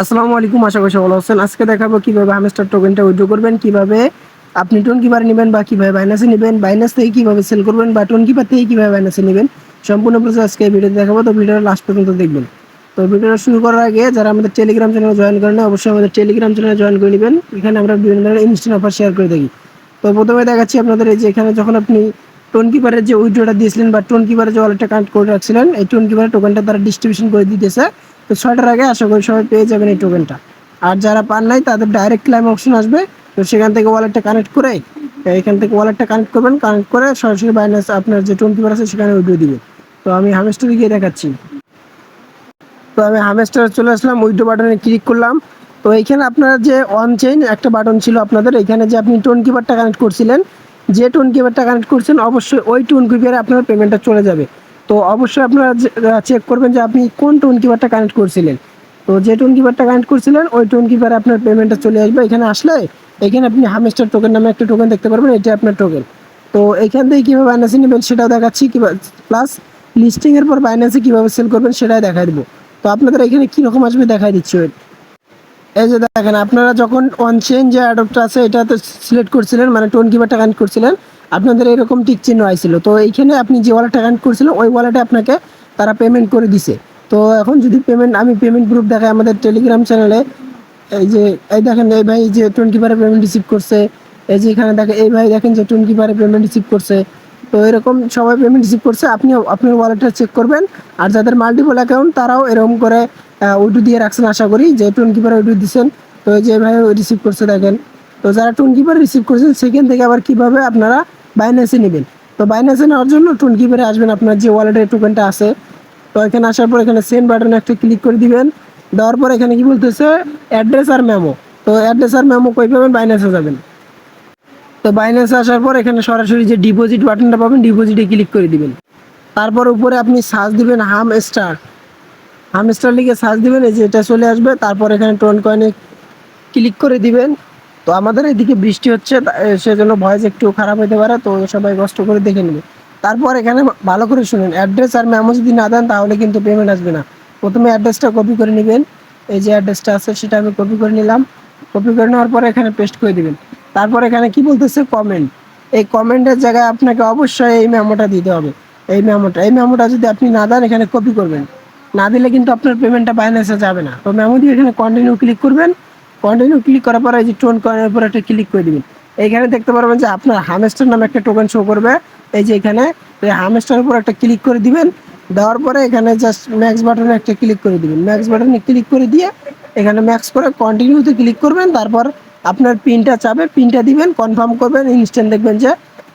আসসালামু আলাইকুম, আশা করি ভালো আছেন। আজকে দেখাবো কীভাবে হামস্টার টোকেনটা উইথড্র করবেন, কীভাবে আপনি টোন কিপার নেবেন বা কীভাবে বাইনাসে নেবেন বাইনাস থেকে কীভাবে সেল করবেন বা টোন কিপার থেকে কীভাবে বাইনাসে নেবেন, সম্পূর্ণ প্রসেস আজকে ভিডিওতে দেখাবো। তো ভিডিওটা লাস্ট পর্যন্ত দেখবেন। তো ভিডিওটা শুরু করার আগে যারা আমাদের টেলিগ্রাম চ্যানেলে জয়েন করেন অবশ্যই আমাদের টেলিগ্রাম চ্যানেলে জয়েন করে নেবেন। এখানে আমরা বিভিন্ন ধরনের ইনস্ট্যান্ট অফার শেয়ার করে থাকি। তো প্রথমে দেখাচ্ছি আপনাদের এই যে এখানে যখন আপনি টোন কিপারের যে উইড্রোটা দিয়েছিলেন বা টোন কিপারের যে ওয়ালেটটা কানেক্ট করে রাখছিলেন, এই টোন কিপারের টোকেনটা তারা ডিস্ট্রিবিউশন করে দিতেছে। তো ছয়টার আগে আশা করি সবাই পেয়ে যাবেন এই টোকেনটা আর যারা পান নাই, তাদের ডাইরেক্ট ক্লাইম অপশন আসবে। তো সেখান থেকে ওয়ালেটটা কানেক্ট করে, এখান থেকে ওয়ালেটটা কানেক্ট করবেন কানেক্ট করে সরাসরি বাইনাস আপনার যে কিপার আছে, সেখানে উইড্রো দিবেন। তো আমি হামেস্টার গিয়ে দেখাচ্ছি। তো আমি হামেস্টার চলে আসলাম উইড্রো বাটনে ক্লিক করলাম। তো এইখানে আপনার যে অন চেইন একটা বাটন ছিল আপনাদের, এখানে যে আপনি টোন কিপারটা কানেক্ট করছিলেন, যে টোন কিপারটা কানেক্ট করছেন, অবশ্যই ওই টোন কিপারে আপনার পেমেন্টটা চলে যাবে। তো অবশ্যই আপনারা চেক করবেন যে আপনি কোন টোন কিপারটা কানেক্ট করছিলেন। তো যে টোন কিপারটা কানেক্ট করছিলেন, ওই টোন কিপারে আপনার পেমেন্টটা চলে আসবে। এখানে আসলে এখানে আপনি হামেস্টার টোকেন নামে একটা টোকেন দেখতে পারবেন এটা আপনার টোকেন তো এখান থেকে কীভাবে বাইন্যান্সে নেবেন সেটাও দেখাচ্ছি প্লাস লিস্টিংয়ের পর বাইন্যান্সে কীভাবে সেল করবেন সেটাই দেখাই দেবো। তো আপনাদের এখানে কীরকম আসবে দেখাই দিচ্ছি, ওই। এই যে দেখেন, আপনারা যখন অন চেন যে অ্যাডপ্টটা আছে, এটাতে সিলেক্ট করছিলেন মানে টোন কিপারটা কানেক্ট করছিলেন আপনাদের এরকম টিক চিহ্ন আইছিল। তো এইখানে আপনি যে ওয়ালেটটা কানেক্ট করছিলেন ওই ওয়ালেটে আপনাকে তারা পেমেন্ট করে দিছে। তো এখন যদি পেমেন্ট আমি পেমেন্ট গ্রুপ দেখাই আমাদের টেলিগ্রাম চ্যানেলে এই যে, এই দেখেন, এই ভাই যে টোন কিপারে পেমেন্ট রিসিভ করছে, এই যে এখানে দেখেন, এই ভাই দেখেন যে টোন কিপারে পেমেন্ট রিসিভ করছে। তো এরকম সবাই পেমেন্ট রিসিভ করছে আপনি আপনার ওয়ালেটটা চেক করবেন। আর যাদের মাল্টিপল অ্যাকাউন্ট তারাও এরকম করে ওইটু দিয়ে রাখছেন আশা করি, যে টোন কিপারে ওইটু দিচ্ছেন তো এই যে ভাই রিসিভ করছে, দেখেন। তো যারা টোন কিপার রিসিভ করছেন, সেখান থেকে আবার কীভাবে আপনারা বাইন্যান্সে নেবেন। তো বাইন্যান্সে নেওয়ার জন্য টোন কিপারে আসবেন। আপনার যে ওয়ালেটের টোকেনটা আছে, তো এখানে আসার পর এখানে সেন্ড বাটনে একটা ক্লিক করে দিবেন। দেওয়ার পর এখানে কি বলতেছে? অ্যাড্রেস আর মেমো তো অ্যাড্রেস আর মেমো কই পাবেন? বাইন্যান্সে যাবেন। তো বাইন্যান্সে আসার পর এখানে সরাসরি যে ডিপোজিট বাটনটা পাবেন ডিপোজিটে ক্লিক করে দিবেন। তারপর উপরে আপনি সার্চ দিবেন হাম স্টার হাম স্টার লিখে সার্চ দিবেন, এই যে এটা চলে আসবে। তারপর এখানে টোন কয়েনে ক্লিক করে দিবেন। তো আমাদের এদিকে বৃষ্টি হচ্ছে সেজন্য ভয়েস একটু খারাপ হতে পারে, তো সবাই কষ্ট করে দেখে নেবে। তারপর এখানে ভালো করে শুনুন, অ্যাড্রেস আর মেমো যদি না দেন তাহলে কিন্তু পেমেন্ট আসবে না। প্রথমে অ্যাড্রেসটা কপি করে নেবেন, এই যে অ্যাড্রেসটা আছে সেটা আমি কপি করে নিলাম। কপি করে নেওয়ার পরে এখানে পেস্ট করে দিবেন। তারপর এখানে কি বলতেছে? কমেন্ট এই কমেন্টের জায়গায় আপনাকে অবশ্যই এই মেমোটা দিতে হবে। এই মেমোটা এই মেমোটা যদি আপনি না দেন এখানে কপি করবেন। না দিলে কিন্তু আপনার পেমেন্টটা বাইন্যান্সে যাবে না। তো মেমো দিয়ে এখানে কন্টিনিউ ক্লিক করবেন। কন্টিনিউ ক্লিক করার পরে এই যে টোন কয়েনের উপর একটা ক্লিক করে দিবেন। এইখানে দেখতে পারবেন যে আপনার হামেস্টার নামে একটা টোকেন শো করবে। এই যে এখানে এই হামেস্টার উপর একটা ক্লিক করে দিবেন। দেওয়ার পরে এখানে জাস্ট ম্যাক্স বাটনে একটা ক্লিক করে দিবেন। ম্যাক্স বাটনে ক্লিক করে দিয়ে এখানে ম্যাক্স করে কন্টিনিউতে ক্লিক করবেন। তারপর আপনার পিনটা চাবে পিনটা দিবেন কনফার্ম করবেন ইনস্ট্যান্ট দেখবেন যে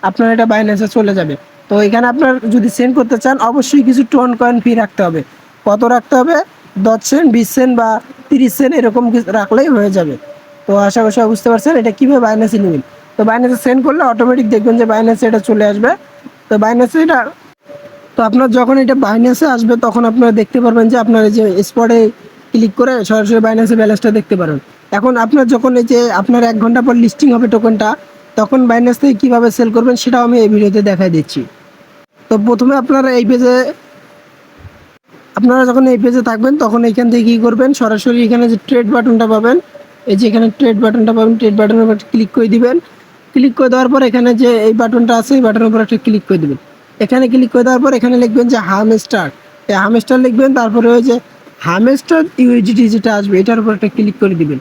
আপনার এটা বাইন্যান্সে চলে যাবে। তো এখানে আপনার যদি সেন্ড করতে চান, অবশ্যই কিছু টোন কয়েন ফি রাখতে হবে। কত রাখতে হবে? দশ সেন্ট বিশ সেন্ট বা তিরিশ সেন্ট এরকম কিছু রাখলেই হয়ে যাবে। তো আশা করি বুঝতে পারছেন, এটা কীভাবে বাইন্যান্সে নেবেন তো বাইন্যান্সে সেন্ড করলে অটোমেটিক দেখবেন যে বাইন্যান্সে এটা চলে আসবে। তো বাইন্যান্সে এটা, তো আপনার যখন এটা বাইন্যান্সে আসবে, তখন আপনারা দেখতে পারবেন যে আপনার এই যে স্পটে ক্লিক করে সরাসরি বাইন্যান্সে ব্যালেন্সটা দেখতে পারবেন। এখন আপনার যখন এই যে আপনার এক ঘণ্টা পর লিস্টিং হবে টোকেনটা তখন বাইন্যান্স থেকে কীভাবে সেল করবেন সেটাও আমি এই ভিডিওতে দেখাই দিচ্ছি। তো প্রথমে আপনারা এই পেজে আপনারা যখন এই পেজে থাকবেন, তখন এইখান থেকে কী করবেন? সরাসরি এখানে যে ট্রেড বাটনটা পাবেন, এই যে এখানে ট্রেড বাটনটা পাবেন ট্রেড বাটনের উপর ক্লিক করে দিবেন। ক্লিক করে দেওয়ার পর এখানে যে এই বাটনটা আছে, এই বাটনের উপর একটা ক্লিক করে দিবেন। এখানে ক্লিক করে দেওয়ার পর এখানে লিখবেন যে হামস্টার এই হামস্টার লিখবেন, তারপরে ওই যে হামস্টার ইউজিটি যেটা আসবে, এটার উপর একটা ক্লিক করে দিবেন।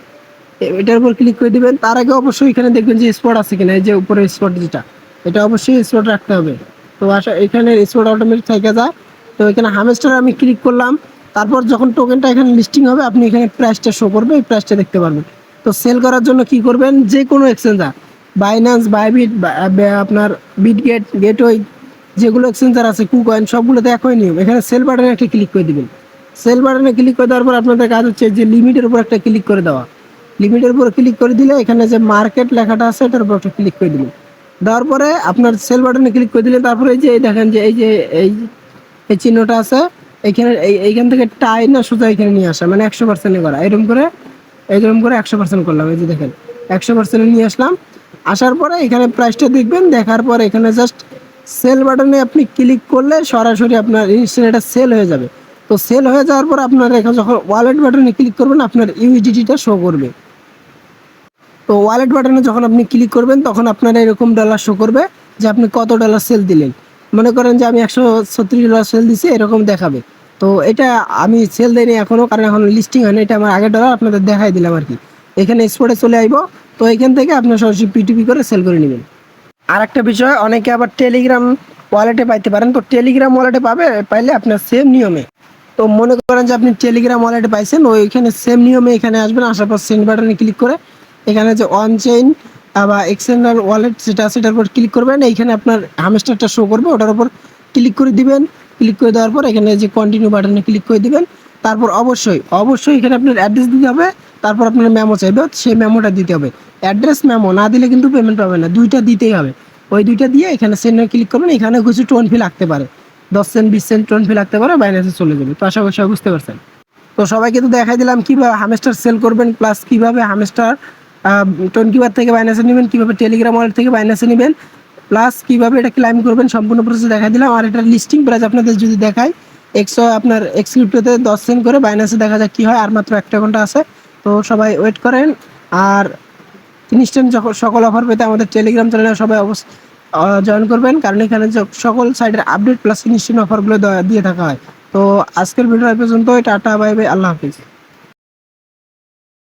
এটার উপর ক্লিক করে দিবেন। তার আগে অবশ্যই এখানে দেখবেন যে স্পট আছে কিনা, এই যে উপরে স্পট যেটা, এটা অবশ্যই স্পট রাখতে হবে। তো আসা এখানে স্পট অটোমেটিক থেকে যায় তো এখানে হামেস্টার আমি ক্লিক করলাম। তারপর যখন টোকেনটা এখানে লিস্টিং হবে, আপনি এখানে প্রাইসটা শো করবে, এই প্রাইসটা দেখতে পারবেন। তো সেল করার জন্য কি করবেন? যে কোনো এক্সচেঞ্জার বাইন্যান্স বাইবিট আপনার বিটগেট গেটওয়ে যেগুলো এক্সচেঞ্জার আছে কুকয়েন সবগুলোতে একই নিয়ম। এখানে সেল বাটনে একটা ক্লিক করে দিবেন। সেল বাটনে ক্লিক করে দেওয়ার পর আপনাদের কাজ হচ্ছে যে লিমিটের উপর একটা ক্লিক করে দেওয়া। লিমিটের উপর ক্লিক করে দিলে এখানে যে মার্কেট লেখাটা আছে, এটার উপর একটা ক্লিক করে দিবেন। দেওয়ার পরে আপনার সেল বাটনে ক্লিক করে দিলে তারপরে এই যে দেখেন যে এই যে, এই এই চিহ্নটা আছে, এখানে এই- এইখান থেকে টাই না সোজা এখানে নিয়ে আসা মানে একশো পার্সেন্টে করা। এরকম করে এরকম করে একশো পার্সেন্ট করলাম, এই যে দেখেন, একশো পার্সেন্টে নিয়ে আসলাম। আসার পরে এখানে প্রাইসটা দেখবেন, দেখার পর এখানে জাস্ট সেল বাটনে আপনি ক্লিক করলে সরাসরি আপনার ইনস্ট্যান্ট এটা সেল হয়ে যাবে। তো সেল হয়ে যাওয়ার পর আপনার এখানে যখন ওয়ালেট বাটনে ক্লিক করবেন, আপনার ইউএসডিটিটা শো করবে। তো ওয়ালেট বাটনে যখন আপনি ক্লিক করবেন, তখন আপনার এরকম ডলার শো করবে যে আপনি কত ডলার সেল দিলেন। মনে করেন যে আমি একশো ছত্রিশ ডলার সেল দিছি, এরকম দেখাবে। তো এটা আমি সেল দিইনি এখনও কারণ এখন লিস্টিং হয়নি এটা আমার আগের ডলার আপনাদের দেখাই দিলাম আর কি। এখানে স্পোর্টে চলে আইব, তো এখান থেকে আপনার সরাসরি পিটিপি করে সেল করে নেবেন। আর একটা বিষয়, অনেকে আবার টেলিগ্রাম ওয়ালেটে পাইতে পারেন, তো টেলিগ্রাম ওয়ালেটে পাবে, পাইলে আপনার সেম নিয়মে। তো মনে করেন যে আপনি টেলিগ্রাম ওয়ালেটে পাইছেন, ওইখানে সেম নিয়মে এখানে আসবেন, আসার পর সেন্ড বাটনে ক্লিক করে, এখানে যে অন চেইন বা এক্সচেঞ্জার ওয়ালেট যেটা আছে সেটার উপর ক্লিক করবেন। এইখানে আপনার হামেস্টারটা শো করবে, ওটার উপর ক্লিক করে দিবেন। ক্লিক করে দেওয়ার পর এখানে যে কন্টিনিউ বাটনে ক্লিক করে দিবেন। তারপর অবশ্যই অবশ্যই এখানে আপনার অ্যাড্রেস দিতে হবে। তারপর আপনার মেমো চাইবে, সেই মেমোটা দিতে হবে। অ্যাড্রেস মেমো না দিলে কিন্তু পেমেন্ট পাবে না, দুইটা দিতেই হবে। ওই দুইটা দিয়ে এখানে সেন্ডে ক্লিক করবেন, এখানে কিছু টোন ফি লাগতে পারে। দশ সেন্ট বিশ সেন্ট টোন ফি লাগতে পারে বাইনান্সে চলে যাবে। তো আশা করি বুঝতে পারছেন। তো সবাইকে তো দেখাই দিলাম কীভাবে হামেস্টার সেল করবেন প্লাস কীভাবে হামেস্টার টোয়েন্টিবার থেকে বাইনাসে নেবেন, কীভাবে টেলিগ্রাম ওয়ালেট থেকে বাইনাসে নেবেন প্লাস কীভাবে এটা ক্লাইম করবেন, সম্পূর্ণ প্রসেস দেখা দিলাম। আর এটার লিস্টিং প্রাইস আপনাদের যদি দেখায় একশো আপনার এক্সক্রিপ্টোতে দশ সেন্ট করে বাইনাসে দেখা যাক কী হয়, আর মাত্র একটা ঘণ্টা আছে। তো সবাই ওয়েট করেন, আর ইনস্ট্যান্ট যখন সকল অফার পেতে আমাদের টেলিগ্রাম চ্যানেলে সবাই অবশ্য জয়েন করবেন, কারণ এখানে সকল সাইডের আপডেট প্লাস ইনস্ট্যান্ট অফারগুলো দিয়ে থাকা হয়। তো আজকের ভিডিও পর্যন্ত টাটা বাই বাই আল্লাহ হাফিজ।